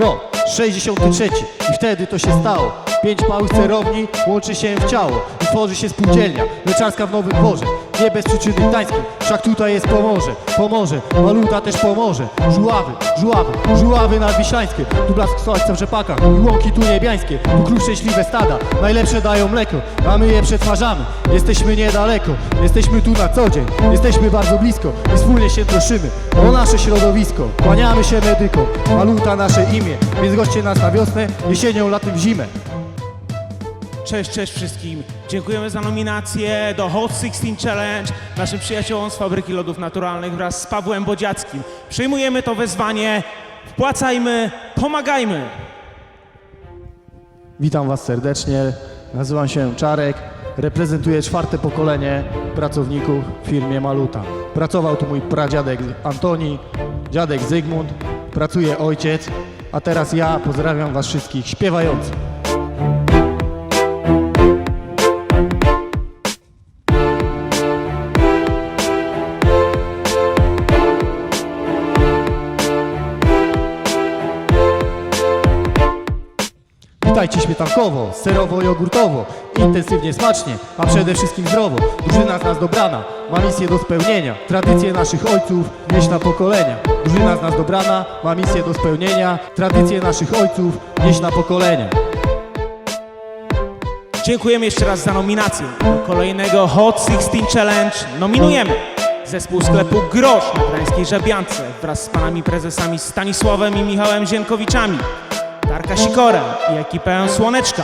Rok 63 i wtedy to się stało Pięć małych cerowni łączy się w ciało I tworzy się spółdzielnia. Mleczarska w Nowym Dworze. Nie bez przyczyny gdańskiej, wszak tutaj jest Pomorze. Pomorze, waluta też pomoże Żuławy, żuławy, żuławy nadwiślańskie. Tu blask słońca w rzepakach i łąki tu niebiańskie. Tu krów szczęśliwe stada, najlepsze dają mleko A my je przetwarzamy, jesteśmy niedaleko. Jesteśmy tu na co dzień, jesteśmy bardzo blisko I wspólnie się troszymy o nasze środowisko. Kłaniamy się medykom, waluta nasze imię. Więc goście nas na wiosnę, jesienią, latem, zimę Cześć, cześć wszystkim. Dziękujemy za nominację do Hot 16 Challenge naszym przyjaciołom z Fabryki Lodów Naturalnych wraz z Pawłem Bodziackim. Przyjmujemy to wezwanie, wpłacajmy, pomagajmy. Witam Was serdecznie, nazywam się Czarek, reprezentuję czwarte pokolenie pracowników w firmie Maluta. Pracował tu mój pradziadek Antoni, dziadek Zygmunt, pracuje ojciec, a teraz ja pozdrawiam Was wszystkich śpiewających. Witajcie śmietankowo, serowo-jogurtowo, intensywnie smacznie, a przede wszystkim zdrowo. Drużyna z nas dobrana, ma misję do spełnienia, tradycje naszych ojców nieść na pokolenia. Drużyna z nas dobrana, ma misję do spełnienia, tradycje naszych ojców nieść na pokolenia. Dziękujemy jeszcze raz za nominację. Do kolejnego Hot 16 Challenge nominujemy zespół sklepu Grosz na Gdańskiej Żabiance wraz z panami prezesami Stanisławem i Michałem Zienkowiczami, Darka Sikorem i ekipę Słoneczka,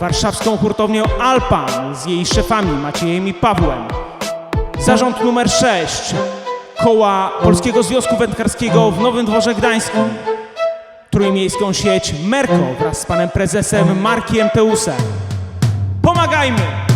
warszawską hurtownią Alpan z jej szefami Maciejem i Pawłem, zarząd numer 6 koła Polskiego Związku Wędkarskiego w Nowym Dworze Gdańskim, trójmiejską sieć Merko wraz z panem prezesem Markiem Teusem. Pomagajmy!